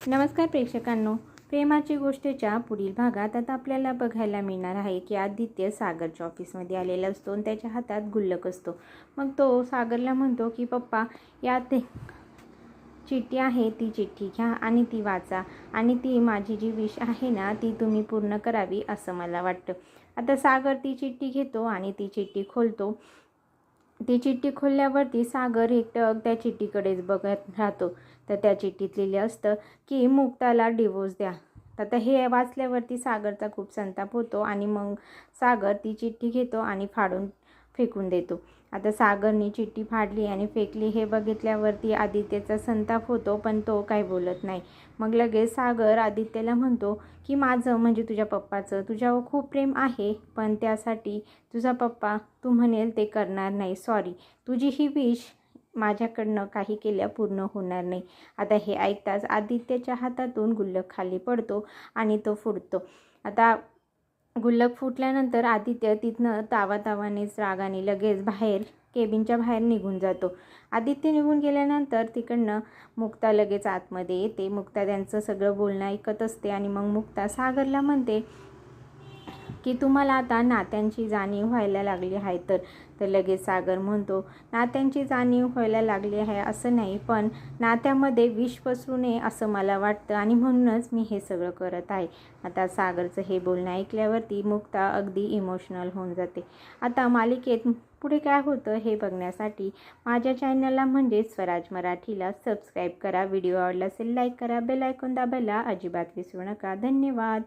नमस्कार प्रेक्षकांनो प्रेमाची गोष्टीच्या पुढील भागात आता आपल्याला बघायला मिळणार आहे की आदित्य सागरच्या ऑफिसमध्ये आलेला असतो आणि त्याच्या हातात गुल्लक असतो. मग तो सागरला म्हणतो की पप्पा यात चिठ्ठी आहे ती चिठ्ठी घ्या आणि ती वाचा आणि ती माझी जी विश आहे ना ती तुम्ही पूर्ण करावी असं मला वाटतं. आता सागर ती चिठ्ठी घेतो आणि ती चिठ्ठी खोलतो. ती चिठ्ठी खोलल्यावरती सागर एकटक त्या चिठ्ठीकडेच बघत राहतो. तर त्या चिठ्ठीत लिहिलं असतं की मुक्ताला डिवोर्स द्या. आता हे वाचल्यावरती सागरचा खूप संताप होतो आणि मग सागर ती चिठ्ठी घेतो आणि फाडून फेकून देतो. आता सागरनी चिठ्ठी फाडली आणि फेकली हे बघितल्यावरती आदित्यचा संताप होतो पण तो काही बोलत नाही. मग लगेच सागर आदित्यला म्हणतो की माझं म्हणजे तुझ्या पप्पाचं. तुझ्यावर खूप प्रेम आहे पण त्यासाठी तुझा पप्पा तू म्हणेल ते करणार नाही. सॉरी तुझी ही विश माझ्याकडनं काही केल्या पूर्ण होणार नाही. आता हे ऐकताच आदित्यच्या हातातून गुल्लक खाली पडतो आणि तो फुडतो आता गुल्लक फुटल्यानंतर आदित्य तिथनं तावा तावानेच रागाने लगेच बाहेर केबिनच्या बाहेर निघून जातो. आदित्य निघून गेल्यानंतर तिकडनं मुक्ता लगेच आतमध्ये येते. मुक्ता त्यांचं सगळं बोलणं ऐकत असते आणि मग मुक्ता सागरला म्हणते की तुम्हाला आता नात्यांची जाणीव व्हायला लागली आहे तर तर लगेच सागर म्हणतो नात्यांची जाणीव व्हायला लागली आहे असं नाही पण नात्यामध्ये विष पसरू नये असं मला वाटतं आणि म्हणूनच मी हे सगळं करत आहे. आता सागरचं हे बोलणं ऐकल्यावरती मुक्ता अगदी इमोशनल होऊन जाते. आता मालिकेत पुढे काय होतं हे बघण्यासाठी माझ्या चॅनलला म्हणजेच स्वराज मराठीला सबस्क्राईब करा. व्हिडिओ आवडला असेल लाईक करा. बेल ऐकून दाबायला अजिबात विसरू नका. धन्यवाद.